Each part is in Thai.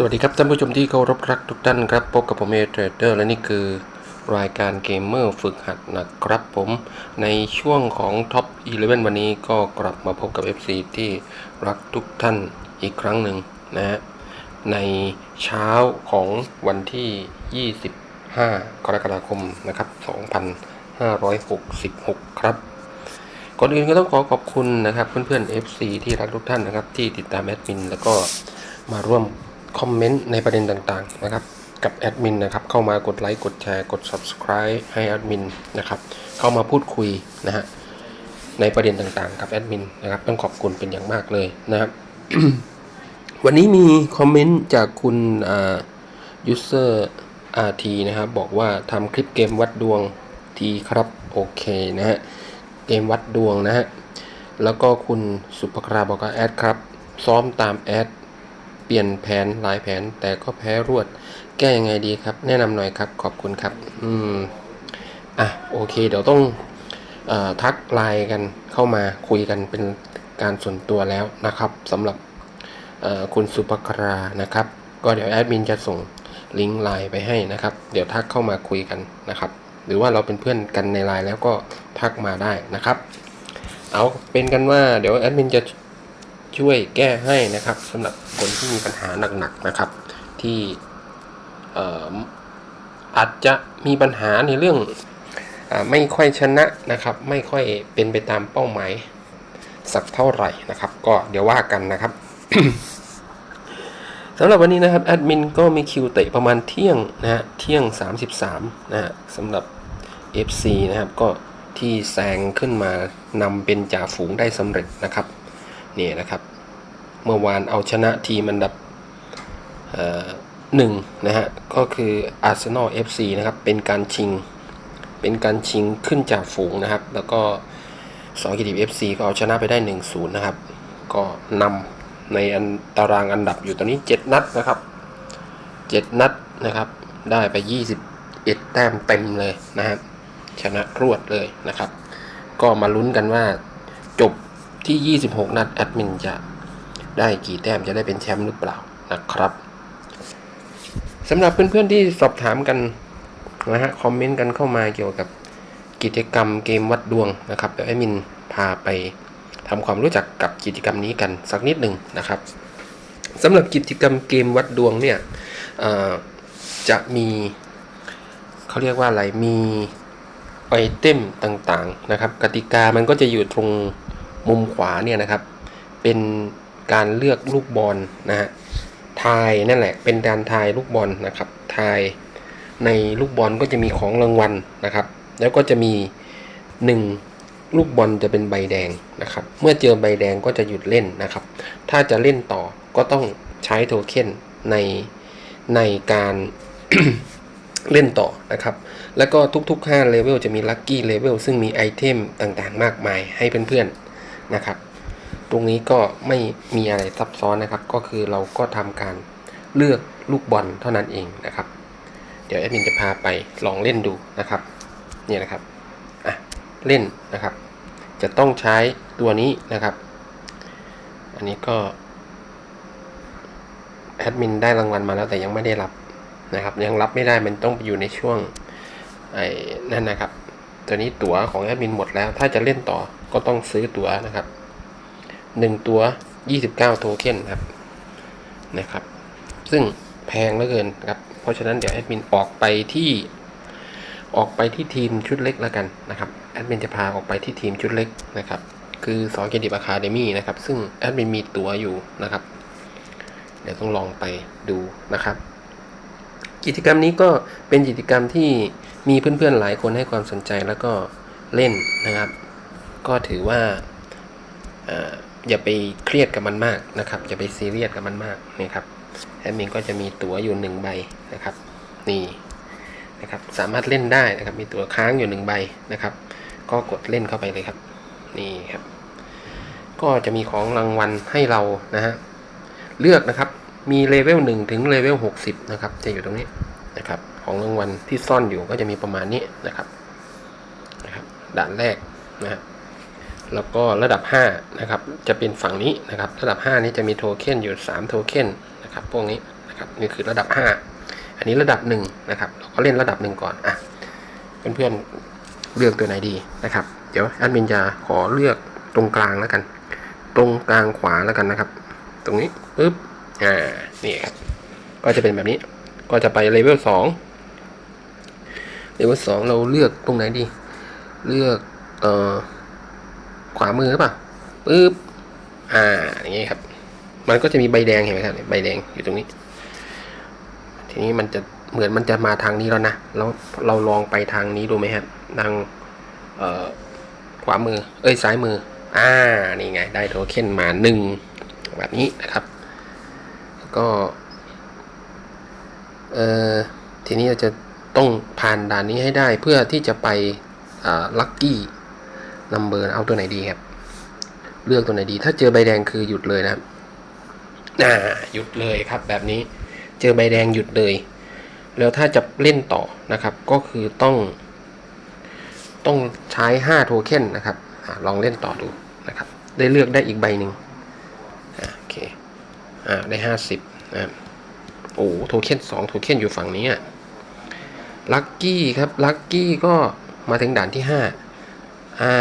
สวัสดีครับท่านผู้ชมที่เคารพรักทุกท่านครับพบกับผมเอเทรดเดอร์และนี่คือรายการเกมเมอร์ฝึกหัดนะครับผมในช่วงของท็อป11 วันนี้ก็กลับมาพบกับ FC ที่รักทุกท่านอีกครั้งหนึ่งนะฮะในเช้าของวันที่ 25 กรกฎาคมนะครับ 2566 ครับก่อนอื่นก็ต้องขอขอบคุณนะครับเพื่อนๆ FC ที่รักทุกท่านนะครับที่ติดตามแอดมินแล้วก็มาร่วม คอมเมนต์ในประเด็นต่างๆนะครับกับแอดมินนะครับเข้ามากดไลค์กดแชร์กด Subscribe ให้แอดมินนะครับเข้ามาพูดคุยนะฮะในประเด็นต่างๆ กับแอดมินนะครับต้องขอบคุณเป็นอย่างมากเลยนะครับวันนี้มีคอมเมนต์จากคุณอ่า user rt นะครับบอกว่าทำคลิปเกมวัดดวงทีครับโอเคนะฮะเกมวัดดวงนะฮะแล้วก็คุณสุภคราบอกว่าแอดครับ ซ้อมตามแอด เปลี่ยนแผนหลายแผนแต่ก็แพ้รวด แก้ยังไงดีครับ แนะนำหน่อยครับขอบคุณครับ อืมอะโอเค เดี๋ยวต้องอทักไลน์กันเข้ามาคุยกันเป็นการส่วนตัวแล้วนะครับสำหรับคุณสุภครานะครับ ก็เดี๋ยวแอดมินจะส่งลิงก์ไลน์ไปให้นะครับ เดี๋ยวทักเข้ามาคุยกันนะครับ หรือว่าเราเป็นเพื่อนกันในไลน์แล้วก็ทักมาได้นะครับ เอาเป็นกันว่าเดี๋ยวแอดมินจะ ช่วยแก้ให้นะครับสำหรับคนที่มีปัญหาหนักๆนะครับ ที่ออาจจะมีปัญหาในเรื่องอไม่ค่อยชนะนะครับ ไม่ค่อยเป็นไปตามเป้าหมายสักเท่าไหร่นะครับ ก็เดี๋ยวว่ากันนะครับสำหรับวันนี้นะครับแอดมินก็มีคิวเตะประมาณเที่ยงนะฮะเที่ยง 33นะฮะสำหรับ FC นะครับก็ที่แซงขึ้นมานำเป็นจ่าฝูงได้สำเร็จนะครับ นี่นะครับ เมื่อวานเอาชนะทีมอันดับหนึ่งนะฮะ ก็คือ Arsenal FC นะครับ เป็นการชิง เป็นการชิงขึ้นจากฝูงนะครับ แล้วก็สองกิติ FC ก็เอาชนะไปได้1-0นะครับ ก็นำในอันตารางอันดับอยู่ตอนนี้ 7 นัดนะครับ 7 นัดนะครับ ได้ไป 21 แต้มเต็มเลยนะครับชนะรวดเลยนะครับ ก็มาลุ้นกันว่าจบ ที่ 26 นัดแอดมินจะได้กี่แต้มจะได้เป็นแชมป์หรือเปล่านะครับสำหรับเพื่อนๆที่สอบถามกันนะฮะคอมเมนต์กันเข้ามาเกี่ยวกับกิจกรรมเกมวัดดวงนะครับเดี๋ยวแอดมินพาไปทำความรู้จักกับกิจกรรมนี้กันสักนิดหนึ่งนะครับสำหรับกิจกรรมเกมวัดดวงเนี่ยจะมีเขาเรียกว่าอะไรมีไอเทมต่างๆนะครับ กติกามันก็จะอยู่ตรง มุมขวาเนี่ยนะครับ เป็นการเลือกลูกบอลนะฮะทายนั่นแหละ เป็นการทายลูกบอลนะครับทายในลูกบอลก็จะมีของรางวัลนะครับ แล้วก็จะมีหนึ่งลูกบอลจะเป็นใบแดงนะครับ เมื่อเจอใบแดงก็จะหยุดเล่นนะครับ ถ้าจะเล่นต่อก็ต้องใช้โทเค็นในในการเล่นต่อนะครับ แล้วก็ทุกๆ5เลเวลจะมีลัคกี้เลเวลซึ่งมีไอเทมต่างๆ มากมายให้เพื่อนๆ นะครับ ตรงนี้ก็ไม่มีอะไรซับซ้อนนะครับ ก็คือเราก็ทำการเลือกลูกบอลเท่านั้นเองนะครับ เดี๋ยวแอดมินจะพาไปลองเล่นดูนะครับเนี่ยนะครับอะเล่นนะครับ จะต้องใช้ตัวนี้นะครับ อันนี้ก็แอดมินได้รางวัลมาแล้วแต่ยังไม่ได้รับนะครับ ยังรับไม่ได้มันต้องอยู่ในช่วงไอ้นั่นนะครับ ตัวนี้ตั๋วของแอดมินหมดแล้ว ถ้าจะเล่นต่อก็ต้องซื้อตั๋วนะครับหนึ่งตัวยี่สิบเก้าโทเค็นครับนะครับ ซึ่งแพงเหลือเกินครับเพราะฉะนั้นเดี๋ยวแอดมินออกไปที่ออกไปที่ทีมชุดเล็กแล้วกันนะครับแอดมินจะพาออกไปที่ทีมชุดเล็กนะครับคือสอนเกดิบอะคาเดมี่นะครับซึ่งแอดมินมีตั๋วอยู่นะครับ เดี๋ยวต้องลองไปดูนะครับ กิจกรรมนี้ก็เป็นกิจกรรมที่มีเพื่อนๆหลายคนให้ความสนใจแล้วก็เล่นนะครับ ก็ถือว่าอย่าไปเครียดกับมันมากนะครับอย่าไปซีเรียสกับมันมากนี่ครับแอดมินก็จะมีตั๋วอยู่หนึ่งใบนะครับ นี่นะครับสามารถเล่นได้นะครับ มีตั๋วค้างอยู่หนึ่งใบนะครับ ก็กดเล่นเข้าไปเลยครับ นี่ครับ ก็จะมีของรางวัลให้เรานะฮะเลือกนะครับ มีเลเวล1ถึงเลเวล60นะครับ จะอยู่ตรงนี้นะครับ ของรางวัลที่ซ่อนอยู่ก็จะมีประมาณนี้นะครับนะครับ ด่านแรกนะฮะแล้วก็ระดับ5นะครับ จะเป็นฝั่งนี้นะครับ ระดับ 5 นี้จะมีโทเค็นอยู่ 3 โทเค็นนะครับ พวกนี้นะครับนี่คือระดับ 5 อันนี้ระดับหนึ่งนะครับ เราก็เล่นระดับหนึ่งก่อนอะเพื่อนๆเลือกตัวไหนดีนะครับ เดี๋ยวแอดมินจะขอเลือกตรงกลางแล้วกัน ตรงกลางขวาแล้วกันนะครับ ตรงนี้ปึ๊บ อ่านี่ครับก็จะเป็นแบบนี้ ก็จะไปเลเวลสองเลเวลสองเราเลือกตรงไหนดี เลือกเอ่อขวามือหรือเปล่าปึ๊บอ่าอย่างงี้ครับ มันก็จะมีใบแดงเห็นไหมครับใบแดงอยู่ตรงนี้ ทีนี้มันจะเหมือนมันจะมาทางนี้แล้วนะแล้วเราลองไปทางนี้ดูไหมครับทางเอ่อขวามือ เอ้ยซ้ายมือ อ่านี่ไง ได้โทเค็นมาหนึ่งแบบนี้นะครับ ก็เออทีนี้เราจะต้องผ่านด่านนี้ให้ได้เพื่อที่จะไปอ่าลัคกี้นัมเบอร์เอาตัวไหนดีครับ เลือกตัวไหนดี ถ้าเจอใบแดงคือหยุดเลยนะครับอ่าหยุดเลยครับ แบบนี้เจอใบแดงหยุดเลย แล้วถ้าจะเล่นต่อนะครับ ก็คือต้อง ต้องใช้5โทเค็นนะครับอลองเล่นต่อดูนะครับ ได้เลือกได้อีกใบหนึ่ง อ่าได้ 50นะครับโอ้โทเค็นสองโทเค็นอยู่ฝั่งนี้ลัคกี้ครับลัคกี้ก็มาถึงด่านที่ห้าอ่า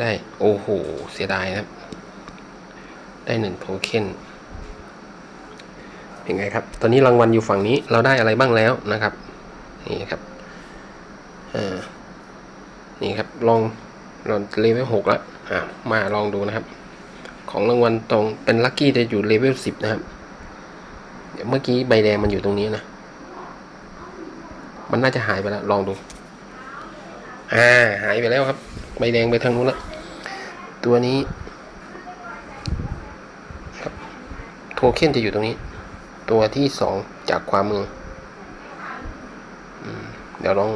ได้ โอ้โห เสียดายนะครับ ได้หนึ่งโทเค็นเป็นไงครับ ตอนนี้รางวัลอยู่ฝั่งนี้เราได้อะไรบ้างแล้วนะครับ นี่ครับอ่านี่ครับ ลองเราเลเวลหกแล้วอ่ามาลองดูนะครับ ของรางวัลตรงเป็นลัคกี้จะอยู่เลเวลสิบนะครับ เดี๋ยวเมื่อกี้ใบแดงมันอยู่ตรงนี้นะ มันน่าจะหายไปแล้วลองดู อ่า หายไปแล้วครับ ใบแดงไปทางนู้นแล้วตัวนี้ครับโทเค็นจะอยู่ตรงนี้ ตัวที่สองจากความมืออมเดี๋ยวลอง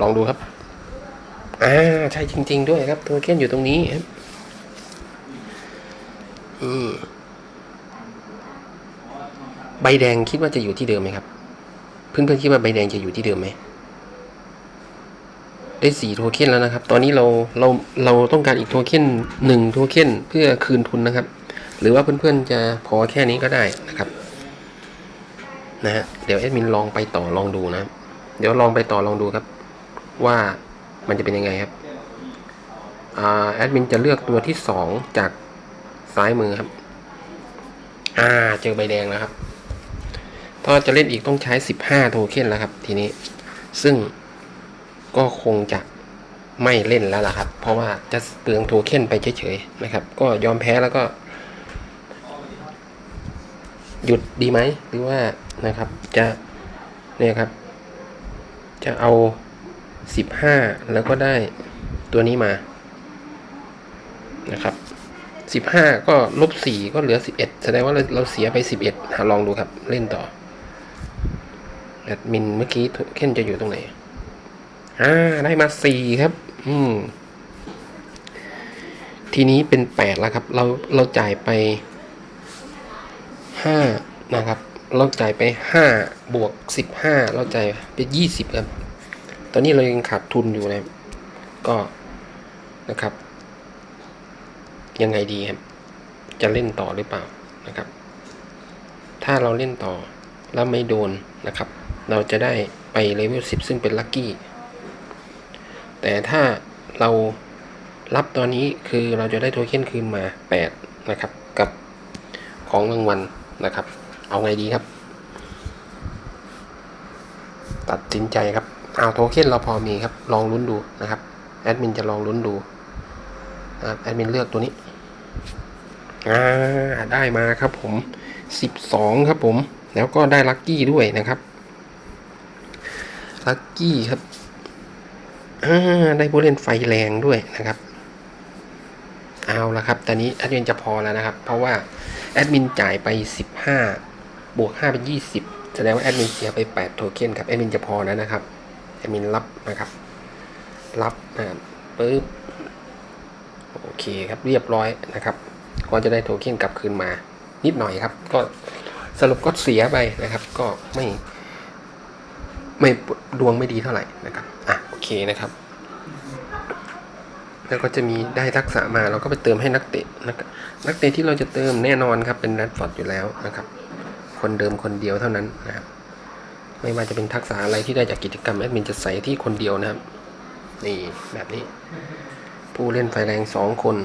ลองดูครับ อ่า ใช่จริง ๆ ด้วยครับโทเค็นอยู่ตรงนี้ครับ อืมใบแดงคิดว่าจะอยู่ที่เดิมไหมครับ เพื่อนๆคิดว่าใบแดงจะอยู่ที่เดิมไหมได้สี่โทเค็นแล้วนะครับ ตอนนี้เราเราเราต้องการอีกโทเค็นหนึ่งโทเค็นเพื่อคืนทุนนะครับ หรือว่าเพื่อนๆจะพอแค่นี้ก็ได้นะครับนะฮะเดี๋ยวแอดมินลองไปต่อลองดูนะ เดี๋ยวลองไปต่อลองดูครับ ว่ามันจะเป็นยังไงครับอ่าแอดมินจะเลือกตัวที่สองจาก ซ้ายมือครับ อ่า เจอใบแดงแล้วครับ ถ้าจะเล่นอีกต้องใช้ 15 โทเค็นแล้วครับ ทีนี้ ซึ่งก็คงจะไม่เล่นแล้วล่ะครับ เพราะว่าจะเปลืองโทเค็นไปเฉยๆนะครับ ก็ยอมแพ้แล้วก็ หยุดดีไหม หรือว่านะครับ จะเนี่ยครับ จะเอา 15 แล้วก็ได้ตัวนี้มานะครับ สิบห้าก็ลบสี่ก็เหลือสิบเอ็ดแสดงว่าเราเราเสียไปสิบเอ็ดลองดูครับ เล่นต่อแอดมินเมื่อกี้เค้นจะอยู่ตรงไหน อ่า ได้มาสี่ครับ อืม ทีนี้เป็นแปดแล้วครับ เราเราจ่ายไปห้านะครับ เราจ่ายไปห้าบวกสิบห้าเราจ่ายไปยี่สิบครับ ตอนนี้เรายังขาดทุนอยู่นะก็นะครับ ยังไงดีครับ จะเล่นต่อหรือเปล่านะครับ ถ้าเราเล่นต่อแล้วไม่โดนนะครับ เราจะได้ไปเลเวล10 ซึ่งเป็นลัคกี้ แต่ถ้าเรารับตอนนี้คือเราจะได้โทเค็นคืนมา 8 นะครับ กับของรางวัลนะครับ เอาไงดีครับ ตัดสินใจครับเอาโทเค็นเราพอมีครับ ลองลุ้นดูนะครับ แอดมินจะลองลุ้นดู แอดมินเลือกตัวนี้อ่าได้มาครับผมสิบสองครับผม แล้วก็ได้ลัคกี้ด้วยนะครับลัคกี้ครับอ่าได้ผู้เล่นไฟแรงด้วยนะครับ เอาละครับ ตอนนี้แอดมินจะพอแล้วนะครับ เพราะว่าแอดมินจ่ายไปสิบห้าบวกห้าเป็นยี่สิบแสดงว่าแอดมินเสียไปแปดโทเค็นครับ แอดมินจะพอแล้วนะครับ แอดมินรับนะครับ รับนะครับปึ๊บ เคครับเรียบร้อยนะครับก็จะได้โทเค็นกลับคืนมานิดหน่อยครับ ก็สรุปก็เสียไปนะครับ ก็ไม่ไม่ดวงไม่ดีเท่าไหร่นะครับอะโอเคนะครับ แล้วก็จะมีได้ทักษะมาเราก็ไปเติมให้นักเตะนักนักเตะที่เราจะเติมแน่นอนครับเป็นแรดฟอร์ดอยู่แล้วนะครับ คนเดิมคนเดียวเท่านั้นนะครับไม่ว่าจะเป็นทักษะอะไรที่ได้จากกิจกรรมแอดมินจะใส่ที่คนเดียวนะครับ นี่แบบนี้ ผู้เล่นไฟแรงสองคน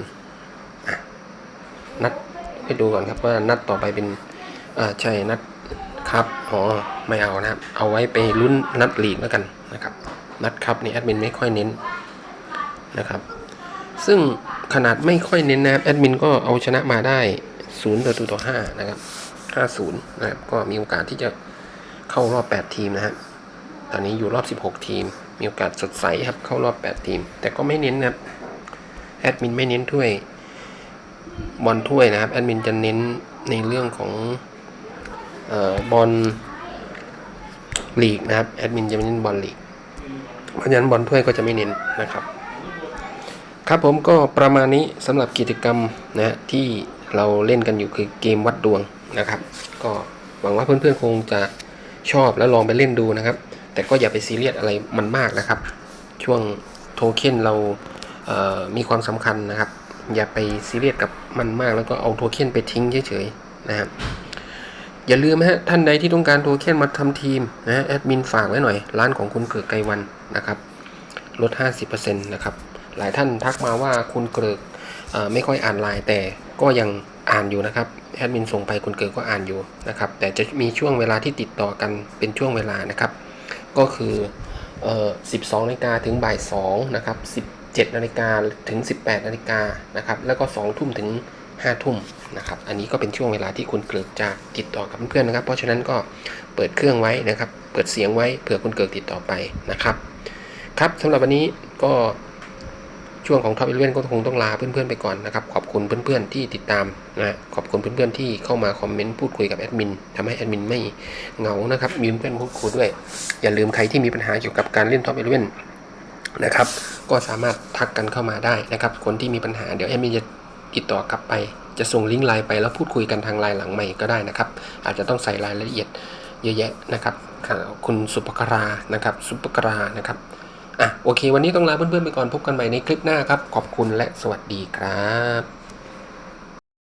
นัดให้ดูก่อนครับว่านัดต่อไปเป็นอ่าใช่นัดครับอ๋อไม่เอานะครับ เอาไว้ไปลุ้นนัดลีกแล้วกันนะครับ นัดครับนี่แอดมินไม่ค่อยเน้นนะครับ ซึ่งขนาดไม่ค่อยเน้นนะครับแอดมินก็เอาชนะมาได้0ประตูต่อ5นะครับ5-0นะครับก็มีโอกาสที่จะเข้ารอบ 8 ทีมนะครับตอนนี้อยู่รอบ 16 ทีม มีโอกาสสดใสครับเข้ารอบ 8 ทีม แต่ก็ไม่เน้นนะครับ แอดมินไม่เน้นถ้วยบอลถ้วยนะครับแอดมินจะเน้นในเรื่องของออบอลลีกนะครับแอดมินจะไม่เน้นบอลลีกเพราะฉะนั้นบอลถ้วยก็จะไม่เน้นนะครับ ครับผมก็ประมาณนี้สำหรับกิจกรรมนะที่เราเล่นกันอยู่คือเกมวัดดวงนะครับ ก็หวังว่าเพื่อนๆคงจะชอบแล้วลองไปเล่นดูนะครับ แต่ก็อย่าไปซีเรียสอะไรมันมากนะครับ ช่วงโทเค็นเรา มีความสำคัญนะครับ อย่าไปซีเรียสกับมันมาก แล้วก็เอาโทเค็นไปทิ้งเฉยๆนะครับอย่าลืมฮะท่านใดที่ต้องการโทเค็นมาทำทีมนะแอดมินฝากไว้หน่อย ร้านของคุณเกิดไกรวันนะครับลด 50%นะครับหลายท่านทักมาว่าคุณเกริกเอ่อไม่ค่อยอ่านไลน์แต่ก็ยังอ่านอยู่นะครับแอดมินส่งไปคุณเกริกก็อ่านอยู่นะครับแต่จะมีช่วงเวลาที่ติดต่อกันเป็นช่วงเวลานะครับ ก็คือเอ่อ12นาฬิกาถึงบ่าย2นะครับ 7นาฬิกาถึง 18นาฬิกานะครับแล้วก็ 2 ทุ่มถึง 5 ทุ่มนะครับอันนี้ก็เป็นช่วงเวลาที่คุณเกริกจะติดต่อกับเพื่อนๆนะครับ เพราะฉะนั้นก็เปิดเครื่องไว้นะครับ เปิดเสียงไว้เผื่อคุณเกริกติดต่อไปนะครับครับสำหรับวันนี้ก็ช่วงของท็อปอีเวนก็คงต้องลาเพื่อนๆไปก่อนนะครับ ขอบคุณเพื่อนๆที่ติดตามนะขอบคุณเพื่อนๆที่เข้ามาคอมเมนต์พูดคุยกับแอดมินทำให้แอดมินไม่เหงานะครับมีเพื่อนพูดคุยด้วย อย่าลืมใครที่มีปัญหาเกี่ยวกับการเล่นท็อปอีเวน นะครับ ก็สามารถทักกันเข้ามาได้นะครับ คนที่มีปัญหาเดี๋ยวแอดมินจะติดต่อกลับไป จะส่งลิงก์ไลน์ไปแล้วพูดคุยกันทางไลน์หลังใหม่ก็ได้นะครับ อาจจะต้องใส่รายละเอียดเยอะแยะนะครับ คุณสุปกรานะครับ สุปกรานะครับอะโอเค วันนี้ต้องลาเพื่อนๆไปก่อนพบกันใหม่ในคลิปหน้าครับ ขอบคุณและสวัสดีครับ